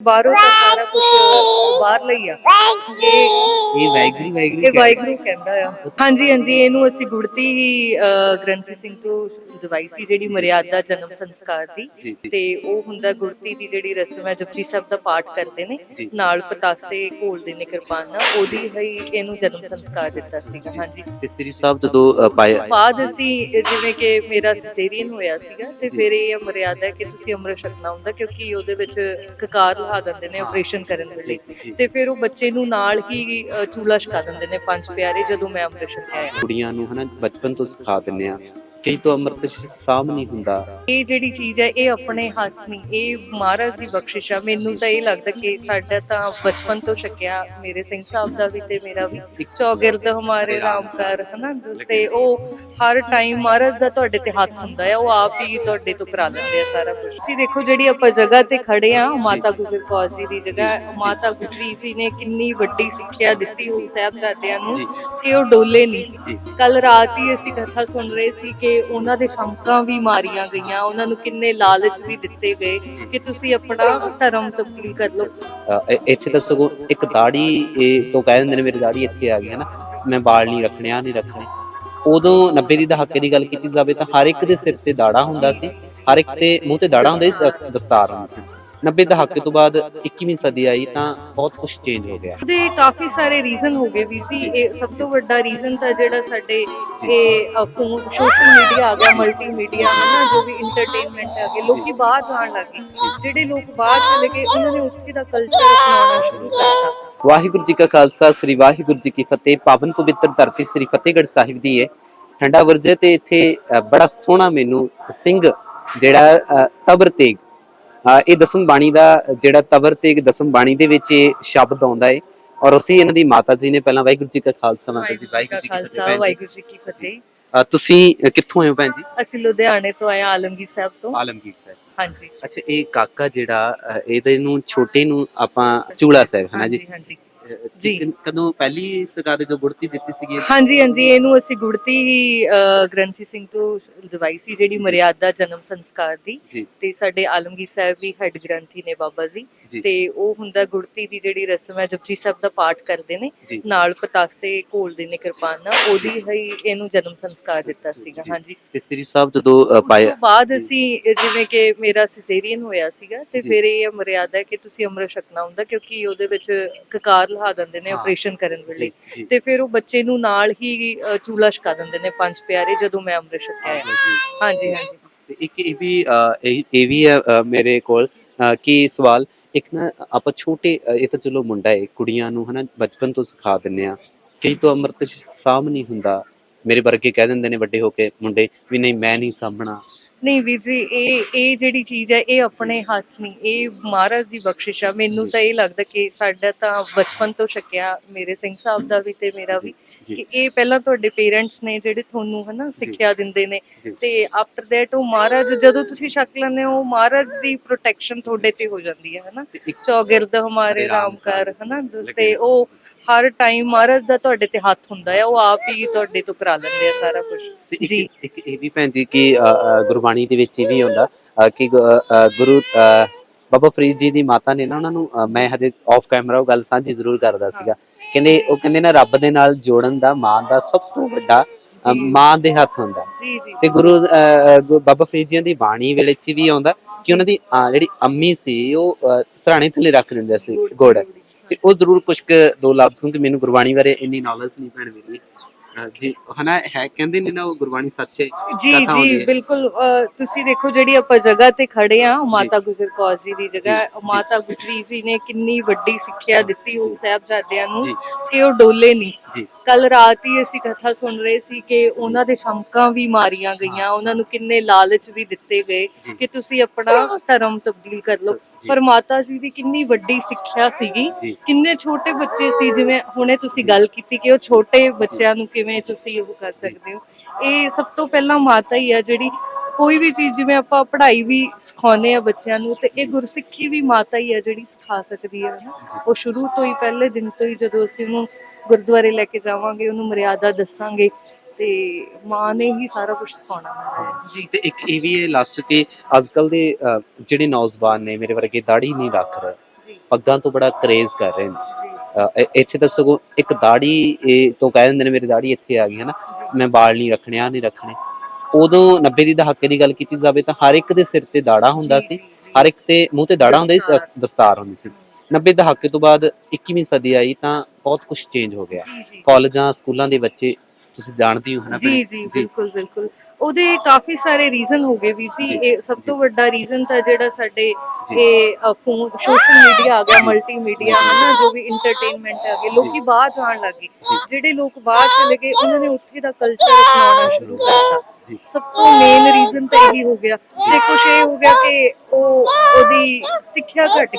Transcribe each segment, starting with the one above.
ਬਾਹਰੋਂ ਤਾਂ ਸਾਰਾ ਕੁਝ ਬਾਹਰ ਲਈ ਆ। ਇਹ ਇਹ ਵੈਗਰੀ ਵੈਗਰੀ ਇਹ ਵਾਹਿਗੁਰੂ ਕਹਿੰਦਾ ਆ। ਹਾਂਜੀ ਹਾਂਜੀ ਇਹਨੂੰ ਅਸੀਂ ਗੁੜਤੀ ਹੀ ਅਹ, ਗ੍ਰੰਥੀ ਸਿੰਘ ਤੋਂ ਦਵਾਈ ਸੀ ਜਿਹੜੀ ਮਰਿਆਦਾ ਜਨਮ ਸੰਸਕਾਰ ਦੀ। ਜੀ ਤੇ ਉਹ ਹੁੰਦਾ ਗੁੜਤੀ ਦੀ ਜਿਹੜੀ ਰਸਮ ਹੈ ਜਪਜੀ ਸਾਹਿਬ ਦਾ ਪਾਠ ਕਰਦੇ ਨੇ। ਜੀ। ਨਾਲ ਪਤਾਸੇ ਘੋਲਦੇ ਨੇ ਕਿਰਪਾਨ ਨਾਲ ਉਹਦੀ ਹੀ ਇਹਨੂੰ ਜਨਮ ਸੰਸਕਾਰ ਦਿੱਤਾ ਸੀਗਾ ਹਾਂਜੀ। ਤੇ ਸ੍ਰੀ ਸਾਹਿਬ ਜਦੋਂ ਅ, ਪਾਇਆ ਬਾਅਦ ਅਸੀਂ ਜਿਵੇਂ ਕਿ ਮੇਰਾ ਸਿਸੇਰੀਅਨ ਹੋਇਆ ਸੀਗਾ ਤੇ ਜੀ। ਫਿਰ ਇਹ ਮਰਿਆਦਾ ਹੈ ਕਿ ਤੁਸੀਂ ਅੰਮ੍ਰਿਤ ਛਕਣਾ ਹੁੰਦਾ ਕਿਉਂਕਿ ਉਹਦੇ ਵਿੱਚ ਕਕਾਰ ਲਾ ਦਿੰਦੇ ਨੇ। ਆਪਰੇਸ਼ਨ ਕਰਨ ਵੇਲੇ ਜੀ, ਜੀ। ਤੇ ਫਿਰ ਉਹ ਬੱਚੇ ਨੂੰ ਨਾਲ ਹੀ ਚੂਲਾ ਛਕਾ ਦਿੰਦੇ ਨੇ ਪੰਜ ਪਿਆਰੇ ਜਦੋਂ ਮੈਂ ਛਕਿਆ ਹੈ। ਕੁੜੀਆਂ ਨੂੰ ਹਨਾ ਬਚਪਨ ਤੋਂ ਸਿਖਾ ਦਿੰਦੇ ਆ ਕਈ ਤੋਂ ਅੰਮ੍ਰਿਤ ਸਾਮ ਨਹੀਂ ਹੁੰਦਾ। ਇਹ ਜਿਹੜੀ ਚੀਜ਼ ਹੈ ਇਹ ਆਪਣੇ ਹੱਥ ਨਹੀਂ। ਇਹ ਮਹਾਰਾਜ ਦੀ ਬਖਸ਼ਿਸ਼ ਆ। ਮੈਨੂੰ ਤਾਂ ਇਹ ਲੱਗਦਾ ਕਿ ਸਾਡਾ ਤਾਂ ਬਚਪਨ ਤੋਂ ਛਕਿਆ ਮੇਰੇ ਸਿੰਘ ਸਾਹਿਬ ਦਾ ਵੀ ਤੇ ਮੇਰਾ ਵੀ। ਚੌਗਿਰਦ ਹਮਾਰੇ ਰਾਮਕਾਰ ਹਨਾ? ਤੇ ਉਹ ਹਰ ਟਾਈਮ ਮਹਾਰਾਜ ਦਾ ਤੁਹਾਡੇ ਤੇ ਹੱਥ ਹੁੰਦਾ ਹੈ। ਉਹ ਆਪ ਹੀ ਤੁਹਾਡੇ ਤੋਂ ਕਰਾ ਲੈਂਦੇ ਆ ਸਾਰਾ ਕੁਝ ਤੁਸੀਂ ਦੇਖੋ ਜਿਹੜੀ ਆਪਾਂ ਜਗ੍ਹਾ ਤੇ ਖੜੇ ਆ ਮਾਤਾ ਗੁਜਰ ਕੌਰ ਜੀ ਦੀ ਜਗ੍ਹਾ ਹੈ। ਮਾਤਾ ਗੁਜਰੀ ਜੀ ਨੇ ਕਿੰਨੀ ਵੱਡੀ ਸਿੱਖਿਆ ਦਿੱਤੀ ਹੋਈ ਸਾਹਿਬਜ਼ਾਦਿਆਂ ਨੂੰ ਕਿ ਉਹ ਡੋਲੇ ਨਹੀਂ। ਕੱਲ ਰਾਤ ਹੀ ਅਸੀਂ ਕਥਾ ਸੁਣ ਰਹੇ ਸੀ ਕਿ ਉਹਨਾਂ ਦੇ ਸ਼ੰਕਾਂ ਵੀ ਮਾਰੀਆਂ ਗਈਆਂ, ਉਹਨਾਂ ਨੂੰ ਕਿੰਨੇ ਲਾਲਚ ਵੀ ਦਿੱਤੇ ਗਏ ਕਿ ਤੁਸੀਂ ਆਪਣਾ ਧਰਮ ਤਬਦੀਲ ਕਰ ਲਓ। ਇੱਥੇ ਤਾਂ ਸਗੋਂ ਇੱਕ ਦਾੜੀ, ਇਹ ਤੋਂ ਕਹਿ ਦਿੰਦੇ ਨੇ ਮੇਰੀ ਦਾੜੀ ਇੱਥੇ ਆ ਗਈ ਹੈ ਨਾ, ਮੈਂ ਵਾਲ ਨਹੀਂ ਰੱਖਣੇ ਆ ਨਹੀਂ ਰੱਖਣੇ। ਉਦੋਂ 90 ਦੀ ਦਹਾਕੇ ਦੀ ਗੱਲ ਕੀਤੀ ਜਾਵੇ ਤਾਂ ਹਰ ਇੱਕ ਦੇ ਸਿਰ ਤੇ ਦਾੜਾ ਹੁੰਦਾ ਸੀ, ਹਰ ਇੱਕ ਦੇ ਮੂੰਹ ਤੇ ਦਾੜਾ ਹੁੰਦਾ ਸੀ ਦਸਤਾਰ ਹੁੰਦੀ ਸੀ। 90 ਦਹਾਕੇ ਤੋਂ ਬਾਅਦ 21ਵੀਂ ਸਦੀ ਆਈ ਤਾਂ ਬਹੁਤ ਕੁਝ ਚੇਂਜ ਹੋ ਗਿਆ। ਉਹਦੇ ਕਾਫੀ ਸਾਰੇ ਰੀਜ਼ਨ ਹੋ ਗਏ ਵੀ ਜੀ। ਇਹ ਸਭ ਤੋਂ ਵੱਡਾ ਰੀਜ਼ਨ ਤਾਂ ਜਿਹੜਾ ਸਾਡੇ ਇਹ ਫੋਨ ਸੋਸ਼ਲ ਮੀਡੀਆ ਆ ਗਿਆ ਮਲਟੀਮੀਡੀਆ ਹੈ ਨਾ ਜੋ ਵੀ ਇੰਟਰਟੇਨਮੈਂਟ ਆ ਗਏ ਲੋਕੀ ਬਾਹਰ ਜਾਣ ਲੱਗੇ ਜਿਹੜੇ ਲੋਕ ਬਾਹਰ ਚਲੇ ਗਏ ਉਹਨਾਂ ਨੇ ਉੱਥੇ ਦਾ ਕਲਚਰ ਅਪਣਾਉਣਾ ਸ਼ੁਰੂ ਕਰਤਾ। ਵਾਹਿਗੁਰੂ ਜੀ ਕਾ ਖਾਲਸਾ ਸ੍ਰੀ ਵਾਹਿਗੁਰੂ ਜੀ ਕੀ ਫਤਿਹ। ਪਾਵਨ ਪਵਿੱਤਰ ਧਰਤੀ ਸ੍ਰੀ ਫਤਿਹਗੜ੍ਹ ਸਾਹਿਬ ਦੀ ਹੈ ਠੰਡਾ ਵਰਜੇ ਤੇ ਇੱਥੇ ਬੜਾ ਸੋਹਣਾ ਮੈਨੂੰ ਸਿੰਘ ਜਿਹੜਾ ਤਬਰ ਤੇਗ ਇਹ ਦਸਮ ਬਾਣੀ ਦਾ ਜਿਹੜਾ ਤਬਰ ਤੇਗ ਦਸਮ ਬਾਣੀ ਦੇ ਵਿੱਚ ਇਹ ਸ਼ਬਦ ਆਉਂਦਾ ਹੈ ਔਰ ਉੱਥੇ ਇਹਨਾਂ ਦੀ ਮਾਤਾ ਜੀ ਨੇ ਪਹਿਲਾਂ ਵਾਹਿਗੁਰੂ ਜੀ ਕਾ ਖਾਲਸਾ ਮਾਤਾ ਜੀ ਵਾਹਿਗੁਰੂ ਜੀ ਕਾ ਖਾਲਸਾ ਵਾਹਿਗੁਰੂ ਜੀ ਕੀ ਫਤਿਹ। ਤੁਸੀਂ ਕਿੱਥੋਂ ਆਏ ਹੋ ਭੈਣ ਜੀ? ਅਸੀਂ ਲੁਧਿਆਣੇ ਤੋਂ ਆਏ ਆਲਮਗੀਰ ਸਾਹਿਬ ਤੋਂ। ਆਲਮਗੀਰ ਸਾਹਿਬ। ਹਾਂਜੀ। ਅੱਛਾ ਇਹ ਕਾਕਾ ਜਿਹੜਾ ਇਹਦੇ ਨੂੰ ਛੋਟੇ ਨੂੰ ਆਪਾਂ ਚੂਲਾ ਸਾਹਿਬ ਹਨਾ ਜੀ? ਹਾਂਜੀ। ਜੀ। ਕਦੋਂ ਪਹਿਲੀ ਸਰਕਾਰ ਜੋ ਗੁੜਤੀ ਦਿੱਤੀ ਸੀਗੀ? ਹਾਂਜੀ ਹਾਂਜੀ ਇਹਨੂੰ ਅਸੀਂ ਗੁੜਤੀ ਹੀ ਅਹ, ਗ੍ਰੰਥੀ ਸਿੰਘ ਤੋਂ ਦਵਾਈ ਸੀ ਜਿਹੜੀ ਮਰਿਆਦਾ ਜਨਮ ਸੰਸਕਾਰ ਦੀ। ਜੀ। ਤੇ ਸਾਡੇ ਆਲਮਗੀਰ ਸਾਹਿਬ ਵੀ ਹੈਡ ਗ੍ਰੰਥੀ ਨੇ ਬਾਬਾ ਜੀ। ਜੀ। ਤੇ ਉਹ ਹੁੰਦਾ ਗੁੜਤੀ ਦੀ ਜਿਹੜੀ ਰਸਮ ਹੈ ਜਪਜੀ ਸਾਹਿਬ ਦਾ ਪਾਠ ਕਰਦੇ ਨੇ। ਜੀ। ਨਾਲ ਪਤਾਸੇ ਘੋਲਦੇ ਨੇ ਕਿਰਪਾਨ ਨਾਲ। ਉਹਦੀ ਹੀ ਇਹਨੂੰ ਜਨਮ ਸੰਸਕਾਰ ਦਿੱਤਾ ਸੀਗਾ। ਜੀ। ਹਾਂਜੀ। ਤੇ ਸ੍ਰੀ ਸਾਹਿਬ ਜਦੋਂ ਅ, ਉਸ ਪਾਇਆ ਤੋਂ ਬਾਅਦ ਅਸੀਂ ਅਹ, ਜਿਵੇਂ ਕਿ ਮੇਰਾ ਸਿਸੇਰੀਅਨ ਹੋਇਆ ਸੀਗਾ ਤੇ ਜੀ। ਫਿਰ ਇਹ ਮਰਿਆਦਾ ਹੈ ਕਿ ਤੁਸੀਂ ਅੰਮ੍ਰਿਤ ਛਕਣਾ ਹੁੰਦਾ ਕਿਉਂਕਿ ਉਹਦੇ ਵਿੱਚ ਕਕਾਰ ਲਾ ਦਿੰਦੇ ਨੇ ਹਾਂ। ਆਪਰੇਸ਼ਨ ਕਰਨ ਵੇਲੇ। ਜੀ ਜੀ। ਤੇ ਫਿਰ ਉਹ ਬੱਚੇ ਨੂੰ ਨਾਲ ਹੀ ਅ, ਚੂਲਾ ਛਕਾ ਦਿੰਦੇ ਨੇ ਪੰਜ ਪਿਆਰੇ ਜਦੋਂ ਮੈਂ ਅੰਮ੍ਰਿਤ ਛਕਿਆ ਹੈ। ਹਾਂਜੀ ਹਾਂਜੀ ਤੇ ਇੱਕ ਇਹ ਵੀ ਇਹ ਇਹ ਵੀ ਹੈ ਮੇਰੇ ਕੋਲ ਅ, ਕਿ ਸਵਾਲ ਇੱਕ ਨਾ ਆਪਾਂ ਛੋਟੇ ਇਹ ਤਾਂ ਚਲੋ ਮੁੰਡਾ ਹੈ ਕੁੜੀਆਂ ਨੂੰ ਹਨਾ ਬਚਪਨ ਤੋਂ ਸਿਖਾ ਦਿੰਨੇ ਆ ਕਈ ਤੋਂ ਅੰਮ੍ਰਿਤ ਸਾਮ ਨਹੀਂ ਹੁੰਦਾ। ਮੇਰੇ ਵਰਗੇ ਕਹਿ ਦਿੰਦੇ ਨੇ ਵੱਡੇ ਹੋ ਕੇ ਮੁੰਡੇ ਵੀ ਨਹੀਂ ਮੈਂ ਨਹੀਂ ਸਾਂਭਣਾ। ਨਹੀਂ ਵੀਰ ਜੀ ਇਹ ਇਹ ਜਿਹੜੀ ਚੀਜ਼ ਹੈ ਇਹ ਆਪਣੇ ਹੱਥ ਨਹੀਂ ਇਹ ਮਹਾਰਾਜ ਦੀ ਬਖਸ਼ਿਸ਼ ਆ। ਮੈਨੂੰ ਤਾਂ ਇਹ ਲੱਗਦਾ ਕਿ ਸਾਡਾ ਤਾਂ ਬਚਪਨ ਤੋਂ ਛਕਿਆ ਮੇਰੇ ਸਿੰਘ ਸਾਹਿਬ ਦਾ ਵੀ ਤੇ ਮੇਰਾ ਵੀ। ਕਿ ਇਹ ਪਹਿਲਾਂ ਤੁਹਾਡੇ ਪੇਰੈਂਟਸ ਨੇ ਜਿਹੜੇ ਤੁਹਾਨੂੰ ਹਨਾ ਸਿੱਖਿਆ ਦਿੰਦੇ ਨੇ। ਤੇ ਆਫਟਰ ਦੈਟ ਉਹ ਮਹਾਰਾਜ ਜਦੋਂ ਤੁਸੀਂ ਛਕ ਲੈਂਦੇ ਹੋ ਮਹਾਰਾਜ ਦੀ ਪ੍ਰੋਟੈਕਸ਼ਨ ਤੁਹਾਡੇ ਤੇ ਹੋ ਜਾਂਦੀ ਹੈ ਹਨਾ। ਚੌਗਿਰਦ ਹਮਾਰੇ ਰਾਮਕਾਰ, ਹਨਾ ਤੇ ਉਹ ਹਰ ਟਾਈਮ ਮਹਾਰਾਜ ਦਾ ਤੁਹਾਡੇ ਤੇ ਹੱਥ ਹੁੰਦਾ ਹੈ ਉਹ ਆਪ ਹੀ ਤੁਹਾਡੇ ਤੋਂ ਕਰਾ ਲੈਂਦੇ ਆ ਸਾਰਾ ਕੁਝ ਤੇ ਜੀ। ਇੱਕ ਇੱਕ ਇਹ ਵੀ ਭੈਣ ਜੀ ਕਿ ਅ, ਅ, ਗੁਰਬਾਣੀ ਦੇ ਵਿੱਚ ਇਹ ਵੀ ਹੁੰਦਾ ਅ, ਕਿ ਗੁ- ਅ, ਅ, ਗੁਰੂ ਅ, ਬਾਬਾ ਫਰੀਦ ਜੀ ਦੀ ਮਾਤਾ ਨੇ ਨਾ ਉਹਨਾਂ ਨੂੰ ਅ, ਮੈਂ ਹਜੇ ਆਫ ਕੈਮਰਾ ਉਹ ਗੱਲ ਸਾਂਝੀ ਜ਼ਰੂਰ ਕਰਦਾ ਸੀਗਾ। ਕਹਿੰਦੇ ਉਹ ਕਹਿੰਦੇ ਨਾ ਰੱਬ ਦੇ ਨਾਲ ਜੋੜਨ ਦਾ ਮਾਂ ਦਾ ਸਭ ਤੋਂ ਵੱਡਾ ਅ, ਜੀ। ਮਾਂ ਦੇ ਹੱਥ ਹੁੰਦਾ। ਤੇ ਗੁਰੂ ਅ, ਅ, ਗੁ- ਬਾਬਾ ਫਰੀਦ ਜੀ ਦੀ ਬਾਣੀ ਵੇਲੇ ਚ ਵੀ ਆਉਂਦਾ ਕਿ ਉਹਨਾਂ ਦੀ ਅ, ਜਿਹੜੀ ਅੰਮੀ ਸੀ ਉਹ ਸਰਾਣੇ ਥੱਲੇ ਰੱਖ ਦਿੰਦੇ ਸੀ ਗੁੜ ਤੇ ਉਹ ਜ਼ਰੂਰ ਕੁਝ ਕੁ ਦੋ ਲਫ਼ਜ਼ ਕਿਉਂਕਿ ਮੈਨੂੰ ਗੁਰਬਾਣੀ ਬਾਰੇ ਇੰਨੀ ਨੌਲੇਜ ਨਹੀਂ ਭੈਣ ਮੇਰੀ ਜੀ ਹਨਾ ਹੈ ਕਹਿੰਦੇ ਨੇ ਨਾ ਉਹ ਗੁਰਬਾਣੀ ਸੱਚ ਹੈ ਜੀ ਜੀ। ਬਿਲਕੁਲ ਅ, ਤੁਸੀਂ ਦੇਖੋ ਜਿਹੜੀ ਆਪਾਂ ਜਗ੍ਹਾ ਤੇ ਖੜੇ ਆ ਮਾਤਾ ਗੁਜਰ ਕੌਰ ਜੀ ਦੀ ਜਗ੍ਹਾ ਹੈ। ਮਾਤਾ ਗੁਜਰੀ ਜੀ ਨੇ ਕਿੰਨੀ ਵੱਡੀ ਸਿੱਖਿਆ ਦਿੱਤੀ ਹੋਈ ਸਾਹਿਬਜ਼ਾਦਿਆਂ ਨੂੰ ਜੀ। ਕਿ ਉਹ ਡੋਲੇ ਨਹੀਂ। ਜੀ। ਕੱਲ ਰਾਤ ਹੀ ਅਸੀਂ ਕਥਾ ਸੁਣ ਰਹੇ ਸੀ ਕਿ ਉਹਨਾਂ ਦੇ ਸ਼ੰਕਾਂ ਵੀ ਮਾਰੀਆਂ ਗਈਆਂ ਉਹਨਾਂ ਨੂੰ ਕਿੰਨੇ ਲਾਲਚ ਵੀ ਦਿੱਤੇ ਗਏ। ਕਿ ਤੁਸੀਂ ਆਪਣਾ ਧਰਮ ਤਬਦੀਲ ਕਰ ਲਓ। ਪਰ ਮਾਤਾ ਜੀ ਦੀ ਕਿੰਨੀ ਵੱਡੀ ਸਿੱਖਿਆ ਸੀਗੀ। ਕਿੰਨੇ ਛੋਟੇ ਬੱਚੇ ਸੀ ਜਿਵੇਂ ਹੁਣੇ ਤੁਸੀਂ ਗੱਲ ਕੀਤੀ ਕਿ ਉਹ ਛੋਟੇ ਬੱਚਿਆਂ ਨੂੰ ਕਿਵੇਂ ਤੁਸੀਂ ਉਹ ਕਰ ਸਕਦੇ ਹੋ। ਇਹ ਸਭ ਤੋਂ ਪਹਿਲਾਂ ਮਾਤਾ ਹੀ ਆ ਜਿਹੜੀ ਕੋਈ ਵੀ ਚੀਜ਼ ਜਿਵੇਂ ਆਪਾਂ ਪੜ੍ਹਾਈ ਵੀ ਸਿਖਾਉਂਦੇ ਆ ਬੱਚਿਆਂ ਨੂੰ ਤੇ ਇਹ ਗੁਰਸਿੱਖੀ ਵੀ ਮਾਤਾ ਹੀ ਆ ਜਿਹੜੀ ਸਿਖਾ ਸਕਦੀ ਹੈ ਨਾ ਉਹ ਸ਼ੁਰੂ ਤੋਂ ਹੀ ਪਹਿਲੇ ਦਿਨ ਤੋਂ ਹੀ ਜਦੋਂ ਅਸੀਂ ਉਹਨੂੰ ਗੁਰਦੁਆਰੇ ਲੈ ਕੇ ਜਾਵਾਂਗੇ ਉਹਨੂੰ ਮਰਿਆਦਾ ਦੱਸਾਂਗੇ ਤੇ ਮਾਂ ਨੇ ਹੀ ਸਾਰਾ ਕੁਝ ਸਿਖਾਉਣਾ। ਜੀ ਤੇ ਇੱਕ ਇਹ ਵੀ ਹੈ ਲਾਸਟ ਕਿ ਅੱਜਕੱਲ ਦੇ ਜਿਹੜੇ ਨੌਜਵਾਨ ਨੇ ਮੇਰੇ ਵਰਗੇ ਦਾੜੀ ਨਹੀਂ ਰੱਖ ਰਹੇ। ਪੱਗਾਂ ਤੋਂ ਬੜਾ ਕਰੇਜ਼ ਕਰ ਰਹੇ ਨੇ। ਇੱਥੇ ਤਾਂ ਸਗੋਂ ਇੱਕ ਦਾੜੀ ਇਹ ਤੋਂ ਕਹਿ ਦਿੰਦੇ ਨੇ ਮੇਰੀ ਦਾੜੀ ਇੱਥੇ ਆ ਗਈ ਹੈ ਨਾ ਮੈਂ ਵਾਲ ਨਹੀਂ ਰੱਖਣੇ ਆ ਨਹੀਂ ਰੱਖਣੇ। ਉਦੋਂ 90 ਦੀ ਦਹਾਕੇ ਦੀ ਗੱਲ ਕੀਤੀ ਜਾਵੇ ਤਾਂ ਹਰ ਇੱਕ ਦੇ ਸਿਰ ਤੇ ਦਾੜਾ ਹੁੰਦਾ ਸੀ ਹਰ ਇੱਕ ਤੇ ਮੂੰਹ ਤੇ ਦਾੜਾ ਹੁੰਦਾ ਸੀ ਦਸਤਾਰ। ਹੁੰਦੀ ਸੀ। 90 ਦਹਾਕੇ ਤੋਂ ਬਾਅਦ 21ਵੀਂ ਸਦੀ ਆਈ ਤਾਂ ਬਹੁਤ ਕੁਝ ਚੇਂਜ ਹੋ ਗਿਆ। ਕਾਲਜਾਂ ਸਕੂਲਾਂ ਦੇ ਬੱਚੇ ਤੁਸੀਂ ਜਾਣਦੇ ਹੋ ਹਨਾ ਜੀ? ਜੀ ਬਿਲਕੁਲ ਬਿਲਕੁਲ। ਉਹਦੇ ਕਾਫੀ ਸਾਰੇ ਰੀਜ਼ਨ ਹੋ ਗਏ ਵੀ ਜੀ। ਇਹ ਸਭ ਤੋਂ ਵੱਡਾ ਰੀਜ਼ਨ ਤਾਂ ਜਿਹੜਾ ਸਾਡੇ। ਇਹ ਫੋਨ ਸੋਸ਼ਲ ਮੀਡੀਆ ਆ ਗਿਆ ਮਲਟੀਮੀਡੀਆ ਹਨਾ ਜੋ ਵੀ ਇੰਟਰਟੇਨਮੈਂਟ ਆ ਗਏ ਲੋਕੀ ਬਾਹਰ ਜਾਣ ਲੱਗੇ ਜਿਹੜੇ ਲੋਕ ਬਾਹਰ ਚਲੇ ਗਏ ਉਹਨਾਂ ਨੇ ਉੱਥੇ ਦਾ ਕਲਚਰ ਅਪਣਾਉਣਾ ਸ਼ੁਰੂ ਕਰਤਾ। ਸਭ ਤੋਂ ਮੇਨ ਰੀਜ਼ਨ ਤਾਂ ਇਹੀ ਹੋ ਗਿਆ। ਤੇ ਕੁਝ ਇਹ ਹੋ ਗਿਆ ਕਿ ਉਹ ਉਹਦੀ ਸਿੱਖਿਆ ਘਟ ਗਈ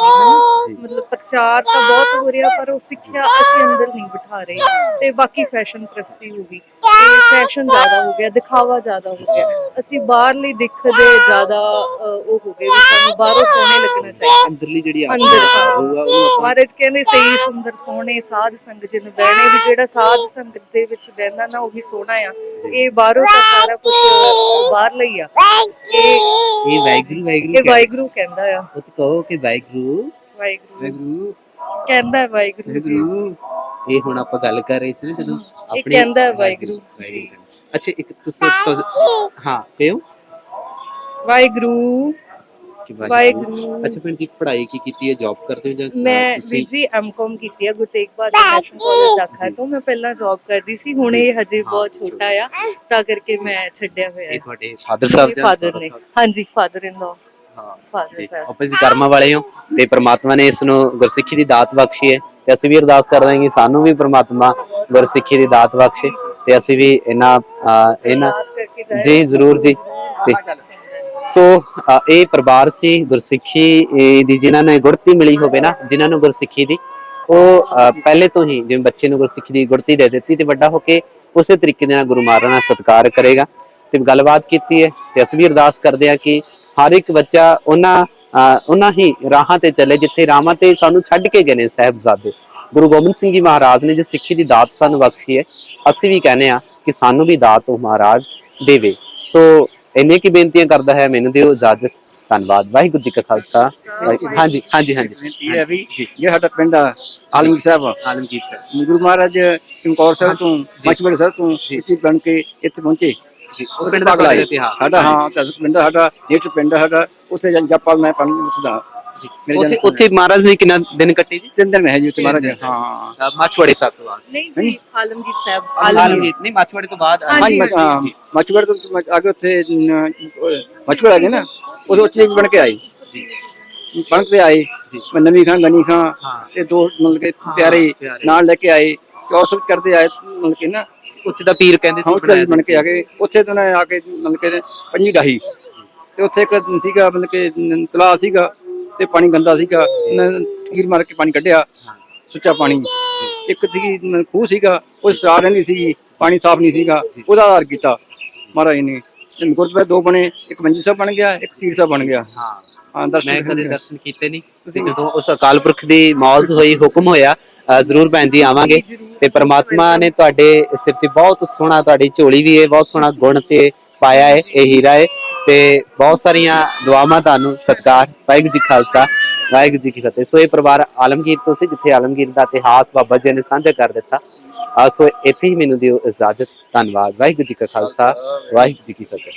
ਜੀ। ਮਤਲਬ ਪ੍ਰਚਾਰ ਤਾਂ ਬਹੁਤ ਹੋ ਰਿਹਾ ਪਰ ਉਹ ਸਿੱਖਿਆ ਅਸੀਂ ਅੰਦਰ ਨਹੀਂ ਬਿਠਾ ਰਹੇ। ਤੇ ਬਾਕੀ ਫੈਸ਼ਨ ਪ੍ਰਸਤੀ ਹੋ ਗਈ। ਤੇ ਫੈਸ਼ਨ ਜ਼ਿਆਦਾ ਹੋ ਗਿਆ ਦਿਖਾਵਾ ਜ਼ਿਆਦਾ ਹੋ ਗਿਆ। ਅਸੀਂ ਬਾਹਰਲੀ ਦਿੱਖ ਦੇ ਜ਼ਿਆਦਾ ਉਹ ਹੋ ਗਏ ਵੀ ਸਾਨੂੰ ਬਾਹਰੋਂ ਸੋਹਣੇ ਲੱਗਣਾ ਚਾਹੀਦਾ। ਅੰਦਰਲੀ ਜਿਹੜੀ ਅੰਦਰ ਹਾਂ। ਹੋਊਗਾ ਆਪਾਂ ਮਹਾਰਾਜ ਕਹਿੰਦੇ ਸਹੀ ਸੁੰਦਰ ਸੋਹਣੇ ਸਾਧ ਸੰਗ ਜਿਨ ਬਹਿਣੇ ਵੀ ਜਿਹੜਾ ਸਾਧ ਸੰਗਤ ਦੇ ਵਿੱਚ ਬਹਿੰਦਾ ਨਾ ਉਹੀ ਸੋਹਣਾ ਆ। ਇਹ ਬਾਹਰੋਂ ਤਾਂ ਸਾਰਾ ਕੁਝ ਬਾਹਰ ਲਈ ਆ। ਇਹ ਇਹ ਵਾਹਿਗੁਰੂ ਇਹ ਵਾਹਿਗੁਰੂ ਕਹਿੰਦਾ ਆ। ਉਹ ਤਾਂ ਕਹੋ ਕਿ ਵਾਹਿਗੁਰੂ। ਵਾਹਿਗੁਰੂ। ਵਾਹਿਗੁਰੂ। ਕਹਿੰਦਾ ਹੈ ਵਾਹਿਗੁਰੂ। ਜੀ। ਵਾਹਿਗੁਰੂ। ਇਹ ਹੁਣ ਆਪਾਂ ਗੱਲ ਕਰ ਰਹੇ ਸੀ ਨਾ ਜਦੋਂ ਇਹ ਕਹਿੰਦਾ ਹੈ ਵਾਹਿਗੁਰੂ। ਜੀ। ਅੱਛਾ ਇੱਕ ਤੁਸੀਂ ਤੁਸ- ਹਾਂ ਪਿਓ ਵਾਹਿਗੁਰੂ। ਕਿ ਵਾਹਿਗੁਰੂ। ਅੱਛਾ ਫਿਰ ਦੀ ਪੜ੍ਹਾਈ ਕੀ ਕੀਤੀ ਹੈ? ਜੌਬ ਕਰਦੇ ਹੋ ਜਾਂ ਅ, ਮੈਂ ਤੁਸੀਂ ਜੀ ਐਮਕਾਮ ਕੀਤੀ ਹੈ ਗੁਰੂ ਤੇਗ ਬਹਾਦਰ ਨੈਸ਼ਨਲ ਕਾਲਜ ਦਾਖਾ ਤੋਂ। ਮੈਂ ਪਹਿਲਾਂ ਜੌਬ ਕਰਦੀ ਸੀ ਹੁਣ ਇਹ ਹਜੇ ਬਹੁਤ ਛੋਟਾ ਆ। ਤਾਂ ਕਰਕੇ ਮੈਂ ਛੱਡਿਆ ਹੋਇਆ। ਇਹ ਹੈ ਤੁਹਾਡੇ ਫਾਦਰ ਸਾਹਿਬ ਜਾਂ ਫਾਦਰ ਸਹੁਰਾ ਨੇ। ਸਾਹਿਬ? ਹਾਂਜੀ ਫਾਦਰ ਇਨ ਲਾ ਜੀ। ਸਾਹਿਬ ਆਪਸ ਕਰਮਾਂ ਵਾਲੇ ਹੋ ਤੇ ਪ੍ਰਮਾਤਮਾ ਨੇ ਇਸ ਨੂੰ ਗੁਰਸਿੱਖੀ ਦੀ ਦਾਤ ਬਖਸ਼ੀ ਹੈ ਤੇ ਅਸੀਂ ਵੀ ਅਰਦਾਸ ਕਰਦੇ ਹਾਂ ਕਿ ਸਾਨੂੰ ਵੀ ਪ੍ਰਮਾਤਮਾ ਗੁਰਸਿੱਖੀ ਦੀ ਦਾਤ ਬਖਸ਼ੇ ਤੇ ਅਸੀਂ ਵੀ ਇਹਨਾਂ ਇਹਨਾਂ। ਜੀ ਜ਼ਰੂਰ ਜੀ। ਤੇ ਸੋ ਅ, ਇਹ ਪਰਿਵਾਰ ਸੀ ਗੁਰਸਿੱਖੀ ਇਹ ਦੀ ਜਿਨ੍ਹਾਂ ਨੂੰ ਇਹ ਗੁੜਤੀ ਮਿਲੀ ਹੋਵੇ ਨਾ ਜਿਨ੍ਹਾਂ ਨੂੰ ਗੁਰਸਿੱਖੀ ਦੀ ਉਹ ਅ, ਪਹਿਲੇ ਤੋਂ ਹੀ ਜਿਵੇਂ ਬੱਚੇ ਨੂੰ ਗੁਰਸਿੱਖੀ ਦੀ ਗੁੜਤੀ ਦੇ ਦਿੱਤੀ ਤੇ ਵੱਡਾ ਹੋ ਕੇ ਉਸੇ ਤਰੀਕੇ ਦੇ ਨਾਲ ਗੁਰੂ ਮਹਾਰਾਜ ਦਾ ਸਤਿਕਾਰ ਕਰੇਗਾ। ਤੇ ਗੱਲਬਾਤ ਕੀਤੀ ਹੈ ਤੇ ਅਸੀਂ ਵੀ ਅਰਦਾਸ ਕਰਦੇ ਹਾਂ ਕਿ ਹਰ ਇੱਕ ਬੱਚਾ ਉਹਨਾਂ ਉਹਨਾਂ ਹੀ ਰਾਹਾਂ ਤੇ ਚੱਲੇ ਜਿੱਥੇ ਰਾਹਾਂ ਤੇ ਸਾਨੂੰ ਛੱਡ ਕੇ ਗਏ ਨੇ ਸਾਹਿਬਜ਼ਾਦੇ। ਗੁਰੂ ਗੋਬਿੰਦ ਸਿੰਘ ਜੀ ਮਹਾਰਾਜ ਨੇ ਜੋ ਸਿੱਖੀ ਦੀ ਦਾਤ ਸਾਨੂੰ ਬਖਸ਼ੀ ਹੈ ਅਸੀਂ ਵੀ ਕਹਿੰਦੇ ਆ ਕਿ ਸਾਨੂੰ ਵੀ ਦਾਤ ਉਹ ਮਹਾਰਾਜ ਦੇਵੇ। ਸੋ ਇੰਨੇ ਕੀ ਬੇਨਤੀਆਂ ਕਰਦਾ ਹੈ ਮੈਨੂੰ ਦਿਓ ਇਜਾਜ਼ਤ। ਧੰਨਵਾਦ। ਵਾਹਿਗੁਰੂ ਜੀ ਕਾ ਖਾਲਸਾ। ਹਾਂਜੀ ਹਾਂਜੀ ਹਾਂਜੀ। ਇਹ ਹੈ ਵੀ ਇਹ ਸਾਡਾ ਪਿੰਡ ਆ ਆਲਮਗੀਰ ਸਾਹਿਬ ਆਲਮਗੀਰ ਸਰ ਗੁਰੂ ਮਹਾਰਾਜ ਚਮਕੌਰ ਸਾਹਿਬ ਤੋਂ ਮਛਵੜ ਸਾਹਿਬ ਤੋਂ ਇੱਥੇ ਬਣ ਕੇ ਇੱਥੇ ਪਹੁੰਚੇ। ਜੀ ਉਹ ਪਿੰਡ ਦਾ ਹੈ। ਇਤਿਹਾਸ। ਸਾਡਾ ਹਾਂ ਤਸ ਪਿੰਡ ਸਾਡਾ ਨੇਟ ਪਿੰਡ ਸਾਡਾ ਉੱਥੇ ਜਨ ਜਪਾਲ ਮੈਂ ਪੜ੍ਹਨ ਉੱਠਦਾ ਉੱਥੇ ਉੱਥੇ ਮਹਾਰਾਜ ਨੇ ਕਿੰਨਾ ਦਿਨ ਕੱਟੇ ਜੀ? ਤਿੰਨ ਦਿਨ ਹੈ ਜੀ ਉੱਥੇ ਮਹਾਰਾਜ। ਹਾਂ। ਮਾਛਵਾੜੇ ਸਾਹਿਬ ਤੋਂ ਬਾਅਦ। ਨਹੀਂ ਜੀ ਆਲਮਗੀਰ ਸਾਹਿਬ ਆਲਮਗੀਰ ਨਹੀਂ ਮਾਛਵਾੜੇ ਤੋਂ ਬਾਅਦ ਮਛਵੜ ਤੋਂ ਕੇ ਉੱਥੇ ਮਛਵੜ ਆ ਗਏ ਨਾ ਉਹਦੇ ਉੱਥੇ ਵੀ ਬਣ ਕੇ ਆਏ। ਜੀ। ਬਣ ਕੇ ਆਏ ਜੀ। ਮੈਂ ਨਵੀਂ ਖਾਨ ਗਨੀ ਖਾਂ ਹਾਂ। ਤੇ ਦੋ ਮਤਲਬ ਕਿ ਪਿਆਰੇ। ਨਾਲ ਲੈ ਕੇ ਆਏ ਸਭ ਕਰਦੇ ਆਏ ਮਤਲਬ ਕਿ ਨਾ ਉੱਥੇ ਦਾ ਪੀਰ ਕਹਿੰਦੇ ਸੀ ਹਾਂ ਉੱਥੇ ਬਣਾਇਆ ਬਣ ਕੇ ਆ ਗਏ ਉੱਥੇ ਤੋਂ ਆ ਕੇ ਮਤਲਬ ਕਿ ਪੰਜੀ ਡਾਹੀ। ਤੇ ਉੱਥੇ ਇੱਕ ਸੀਗਾ ਮਤਲਬ ਕਿ ਤਲਾਅ ਸੀਗਾ ਤੇ ਪਾਣੀ ਗੰਦਾ ਸੀਗਾ। ਤੀਰ ਮਾਰ ਕੇ ਪਾਣੀ ਕੱਢਿਆ। ਸੁੱਚਾ ਪਾਣੀ। ਇੱਕ ਸੀਗੀ ਖੂਹ ਸੀਗਾ ਉਹ ਸਾਰ ਰਹਿੰਦੀ ਸੀ ਪਾਣੀ ਸਾਫ਼ ਨਹੀਂ ਸੀਗਾ। ਉਹਦਾ ਆਧਾਰ ਕੀਤਾ ਮਹਾਰਾਜ ਨੇ। ਤੇ ਗੁਰਦੁਆਰੇ ਦੋ ਬਣੇ ਇੱਕ ਮੰਜੀ ਸਾਹਿਬ ਬਣ ਗਿਆ ਇੱਕ ਤੀਰ ਸਾਹਿਬ ਬਣ ਗਿਆ। ਹਾਂ। ਮੈਂ ਕਦੇ। ਦਰਸ਼ਨ ਕੀਤੇ ਨਹੀਂ। ਤੁਸੀਂ ਜਦੋਂ ਉਸ ਅਕਾਲ ਪੁਰਖ ਦੀ ਮੌਜ ਹੋਈ ਹੁਕਮ ਹੋਇਆ ਜ਼ਰੂਰ ਭੈਣ ਜੀ ਆਵਾਂਗੇ। ਤੇ ਪ੍ਰਮਾਤਮਾ ਨੇ ਤੁਹਾਡੇ ਸਿਰ ਤੇ ਬਹੁਤ ਸੋਹਣਾ ਤੁਹਾਡੀ ਝੋਲੀ ਵੀ ਹੈ ਬਹੁਤ ਸੋਹਣਾ ਗੁਣ ਤੇ ਪਾਇਆ ਹੈ, ਇਹ ਹੀਰਾ ਹੈ। ਤੇ ਬਹੁਤ ਸਾਰੀਆਂ ਦੁਆਵਾਂ ਤੁਹਾਨੂੰ ਸਤਿਕਾਰ, ਵਾਹਿਗੁਰੂ ਜੀ ਖਾਲਸਾ, ਵਾਹਿਗੁਰੂ ਜੀ ਕੀ ਫਤਿਹ। ਸੋ ਇਹ ਪਰਿਵਾਰ ਆਲਮਗੀਰ ਤੋਂ ਸੀ, ਜਿੱਥੇ ਆਲਮਗੀਰ ਦਾ ਇਤਿਹਾਸ ਬਾਬਾ ਜੀ ਨੇ ਸਾਂਝਾ ਕਰ ਦਿੱਤਾ। ਸੋ ਇੱਥੇ ਹੀ ਮੈਨੂੰ ਦਿਓ ਇਜਾਜ਼ਤ। ਧੰਨਵਾਦ। ਵਾਹਿਗੁਰੂ ਜੀ ਕਾ ਖਾਲਸਾ, ਵਾਹਿਗੁਰੂ ਜੀ ਕੀ ਫਤਿਹ।